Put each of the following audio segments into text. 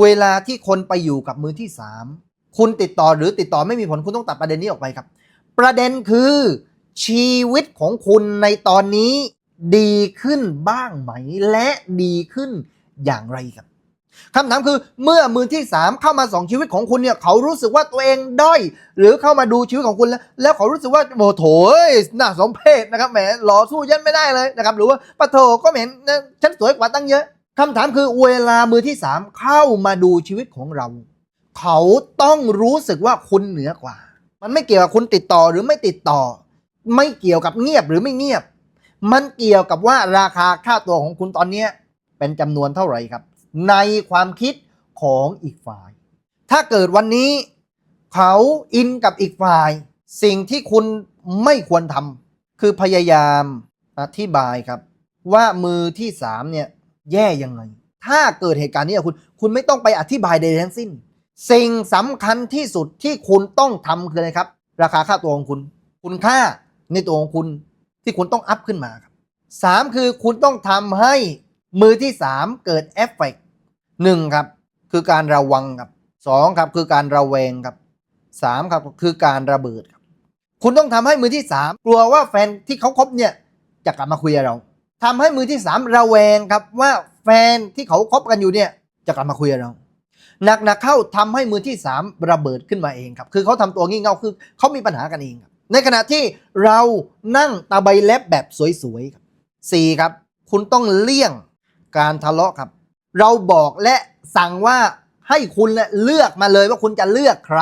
เวลาที่คนไปอยู่กับมือที่สามคุณติดต่อหรือติดต่อไม่มีผลคุณต้องตัดประเด็นนี้ออกไปครับ ประเด็นคือชีวิตของคุณในตอนนี้ดีขึ้นบ้างไหม และดีขึ้นอย่างไรครับคำถามคือเมื่อมือที่สามเข้ามาสองชีวิตของคุณเนี่ยเขารู้สึกว่าตัวเองด้อย หรือเข้ามาดูชีวิตของคุณแล้ว แล้วเขารู้สึกว่าโมโถเอ้ยน่าสมเพชนะครับแหมหล่อสู้ยันไม่ได้เลยนะครับ หรือว่าปะโถก็เห็นฉันสวยกว่าตั้งเยอะ คำถามคือเวลามือที่สามเข้ามาดูชีวิตของเรา เขาต้องรู้สึกว่าคุณเหนือกว่า มันไม่เกี่ยวกับคุณติดต่อหรือไม่ติดต่อ ไม่เกี่ยวกับเงียบหรือไม่เงียบ มันเกี่ยวกับว่าราคาค่าตัวของคุณตอนนี้เป็นจำนวนเท่าไหร่ครับ ในความคิดของอีกฝ่าย ถ้าเกิดวันนี้ เขาอินกับอีกฝ่าย สิ่งที่คุณไม่ควรทำคือพยายามอธิบายครับ ว่ามือที่สามเนี่ย แย่ยังไง ถ้าเกิดเหตุการณ์นี้คุณ คุณไม่ต้องไปอธิบายใดทั้งสิ้น สิ่งสำคัญที่สุดที่คุณต้องทำคืออะไรครับ ราคาค่าตัวของคุณ คุณค่าในตัวของคุณที่คุณต้องอัพขึ้นมาครับสามคือคุณต้องทำให้มือที่สามเกิดเอฟเฟกต์หนึ่งครับ คือการระวังครับสองครับคือการระแวงครับสามครับคือการระเบิดครับ คุณต้องทำให้มือที่สามกลัวว่าแฟนที่เขาคบเนี่ยจะกลับมาคุยกับเรา ทำให้มือที่สามระแวงครับว่าแฟนที่เขาคบกันอยู่เนี่ยจะกลับมาคุยกับเราหนักๆเข้าทำให้มือที่สามระเบิดขึ้นมาเองครับ คือเขาทำตัวงี่เง่าคือเขามีปัญหากันเองครับ ในขณะที่เรานั่งตาใบเล็บแบบสวยๆครับสี่ครับ คุณต้องเลี่ยงการทะเลาะครับ เราบอกและสั่งว่าให้คุณเลือกมาเลยว่าคุณจะเลือกใคร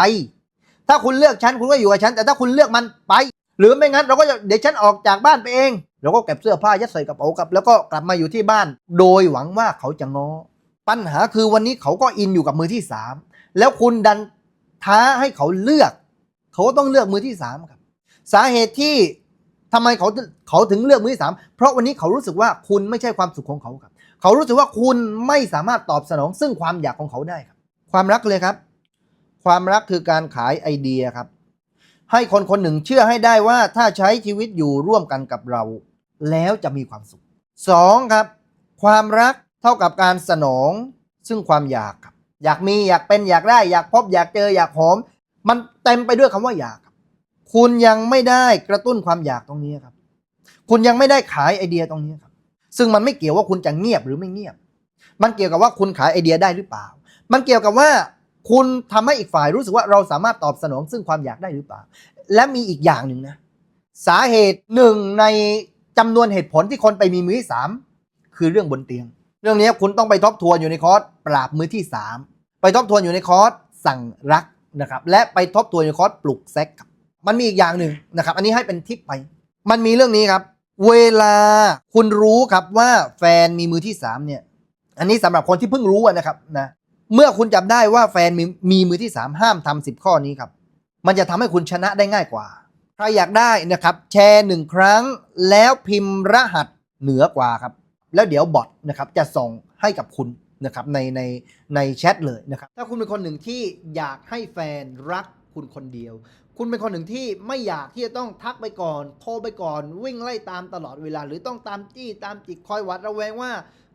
ถ้าคุณเลือกฉันคุณก็อยู่กับฉัน แต่ถ้าคุณเลือกมันไป หรือไม่งั้นเราก็จะเดี๋ยวฉันออกจากบ้านไปเองเราก็เก็บเสื้อผ้ายัดใส่กระเป๋าครับ แล้วก็กลับมาอยู่ที่บ้าน โดยหวังว่าเขาจะงอ ปัญหาคือวันนี้เขาก็อินอยู่กับมือที่สามแล้วคุณดันท้าให้เขาเลือก เขาก็ต้องเลือกมือที่สามครับ สาเหตุที่ทำไมเขาเขาถึงเลือกมือที่สามเพราะวันนี้เขารู้สึกว่าคุณไม่ใช่ความสุขของเขาครับ เขารู้สึกว่าคุณไม่สามารถตอบสนองซึ่งความอยากของเขาได้ครับ ความรักเลยครับ ความรักคือการขายไอเดียครับ ให้คนคนหนึ่งเชื่อให้ได้ว่าถ้าใช้ชีวิตอยู่ร่วมกันกับเรา แล้วจะมีความสุขสองครับ ความรักเท่ากับการสนอง ซึ่งความอยากครับอยากมีอยากเป็นอยากได้ อยากพบอยากเจออยากหอม มันเต็มไปด้วยคำว่าอยากครับ คุณยังไม่ได้กระตุ้นความอยากตรงนี้ครับ คุณยังไม่ได้ขายไอเดียตรงนี้ครับ ซึ่งมันไม่เกี่ยวว่าคุณจะเงียบหรือไม่เงียบ มันเกี่ยวกับว่าคุณขายไอเดียได้หรือเปล่า มันเกี่ยวกับว่า คุณทำให้อีกฝ่ายรู้สึกว่าเราสามารถตอบสนองซึ่งความอยากได้หรือเปล่า และมีอีกอย่างหนึ่งนะ สาเหตุหนึ่งในจำนวนเหตุผลที่คนไปมีมือที่สามคือเรื่องบนเตียง เรื่องนี้คุณต้องไปทบทวนอยู่ในคอร์สปราบมือที่สามไปทบทวนอยู่ในคอร์สสั่งรักนะครับและไปทบทวนอยู่ในคอร์สปลุกเซ็กครับมันมีอีกอย่างหนึ่งนะครับ อันนี้ให้เป็นทิปไป มันมีเรื่องนี้ครับ เวลาคุณรู้ครับว่าแฟนมีมือที่สามเนี่ย อันนี้สำหรับคนที่เพิ่งรู้นะครับนะ เมื่อคุณจับได้ว่าแฟนมีมีมือที่สามห้ามทำสิบข้อนี้ครับ มันจะทำให้คุณชนะได้ง่ายกว่า ใครอยากได้นะครับ แชร์หนึ่งครั้งแล้วพิมพ์รหัสเหนือกว่าครับ แล้วเดี๋ยวบอทนะครับจะส่งให้กับคุณนะครับในในในแชทเลยนะครับ ถ้าคุณเป็นคนหนึ่งที่อยากให้แฟนรักคุณคนเดียว คุณเป็นคนหนึ่งที่ไม่อยากที่จะต้องทักไปก่อน โทรไปก่อน วิ่งไล่ตามตลอดเวลา หรือต้องตามจี้ตามจิกคอยหวัดระแวงว่า